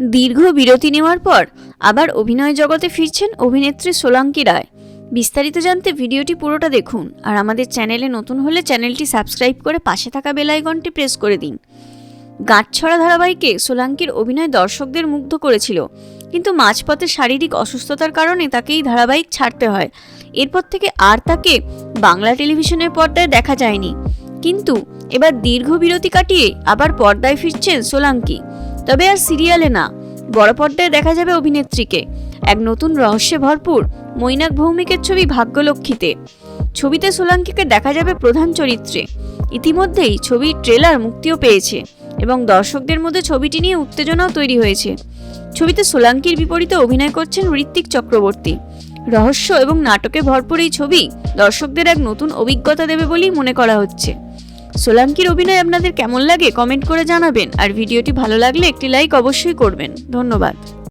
দীর্ঘ বিরতি নেওয়ার পর আবার অভিনয় জগতে ফিরছেন অভিনেত্রী সোলাঙ্কি রায়। বিস্তারিত জানতে ভিডিওটি পুরোটা দেখুন আর আমাদের চ্যানেলে নতুন হলে চ্যানেলটি সাবস্ক্রাইব করে পাশে থাকা বেল আইকনটি প্রেস করে দিন। গাঁটছড়া ধারাবাহিকে সোলাঙ্কির অভিনয় দর্শকদের মুগ্ধ করেছিল, কিন্তু মাঝপথে শারীরিক অসুস্থতার কারণে তাকে এই ধারাবাহিক ছাড়তে হয়। এরপর থেকে আর তাকে বাংলা টেলিভিশনের পর্দায় দেখা যায়নি। কিন্তু এবার দীর্ঘ বিরতি কাটিয়ে আবার পর্দায় ফিরছেন সোলাঙ্কি। তবে আর সিরিয়ালে না। বড় পর্দায় দেখা যাবে অভিনেত্রীকে। এক নতুন রহস্যে ভরপুর মৈনাক ভৌমিকের ছবি ভাগ্যলক্ষ্মীতে। ছবিতে সোলাঙ্কিকে দেখা যাবে প্রধান চরিত্রে। ইতিমধ্যেই ছবির ট্রেলার মুক্তিও পেয়েছে এবং দর্শকদের মধ্যে ছবিটি নিয়ে উত্তেজনাও তৈরি হয়েছে। ছবিতে সোলাঙ্কির বিপরীতে অভিনয় করছেন ঋত্বিক চক্রবর্তী। রহস্য এবং নাটকে ভরপুর এই ছবি দর্শকদের এক নতুন অভিজ্ঞতা দেবে বলেই মনে করা হচ্ছে। সোলাঙ্কির অভিনয় আপনাদের কেমন লাগে কমেন্ট করে জানাবেন। আর ভিডিওটি ভালো লাগলে একটি লাইক অবশ্যই করবেন। ধন্যবাদ।